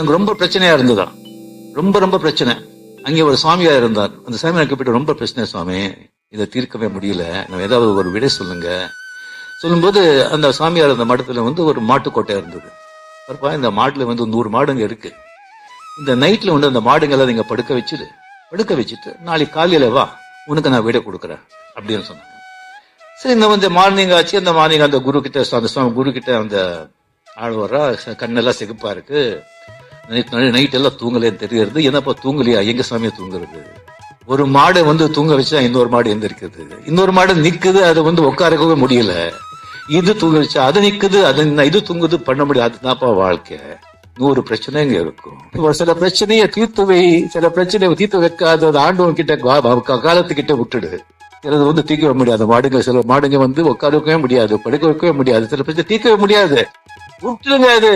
எனக்கு ரொம்ப பிரச்சனையா இருந்ததாம் ரொம்ப ரொம்ப பிரச்சனை. அங்கே ஒரு சுவாமியா இருந்தார். அந்த சாமியார் கூப்பிட்டு ரொம்ப பிரச்சனை சுவாமி. இதை தீர்க்கவே முடியல. நம்ம ஏதாவது ஒரு விடை சொல்லுங்க. சொல்லும்போது அந்த சாமியார் அந்த மடத்துல வந்து ஒரு மாட்டுக்கோட்டை இருந்தது. பாருப்பா இந்த மாட்டுல வந்து நூறு மாடுங்க இருக்கு. இந்த நைட்ல வந்து அந்த மாடுங்களை நீங்க படுக்க வச்சுட்டு படுக்க வச்சுட்டு நாளைக்கு காலையில வா உனக்கு நான் விடை கொடுக்குறேன் அப்படின்னு சொன்னாங்க. சரி இந்த வந்து மார்னிங் ஆச்சு. அந்த மார்னிங் அந்த குரு கிட்ட அந்த சுவாமி குரு கிட்ட அந்த ஆழ்வாரா ச- கண்ணெல்லாம் சிகப்பா இருக்கு. நைட் நைட் எல்லாம் தூங்கலேன்னு தெரியறது என்னப்பா தூங்கலையா? எங்க சாமியை தூங்குறது? ஒரு மாடை வந்து தூங்க வச்சா இன்னொரு மாடு எந்திரிக்குது இன்னொரு மாடு நிக்குது அது வந்து உட்காரக்கவே முடியல. இது தூங்க வச்சா அது நிக்குது அது இது தூங்குது பண்ண முடியாது. அதுதான்ப்பா வாழ்க்கை. நூறு பிரச்சனைங்க இருக்கும். ஒரு சில பிரச்சனையை தீர்த்து வை சில பிரச்சனையை தீர்த்து வைக்காத அது ஆண்டவன் கிட்ட காலத்துக்கிட்ட விட்டுடு. சிலது வந்து தீர்க்கவே முடியாது. மாடுங்க சில மாடுங்க வந்து உட்கார வைக்கவே முடியாது படுக்க வைக்கவே முடியாது. சில பிரச்சனை தீர்க்கவே முடியாது. விட்டுருங்க அது.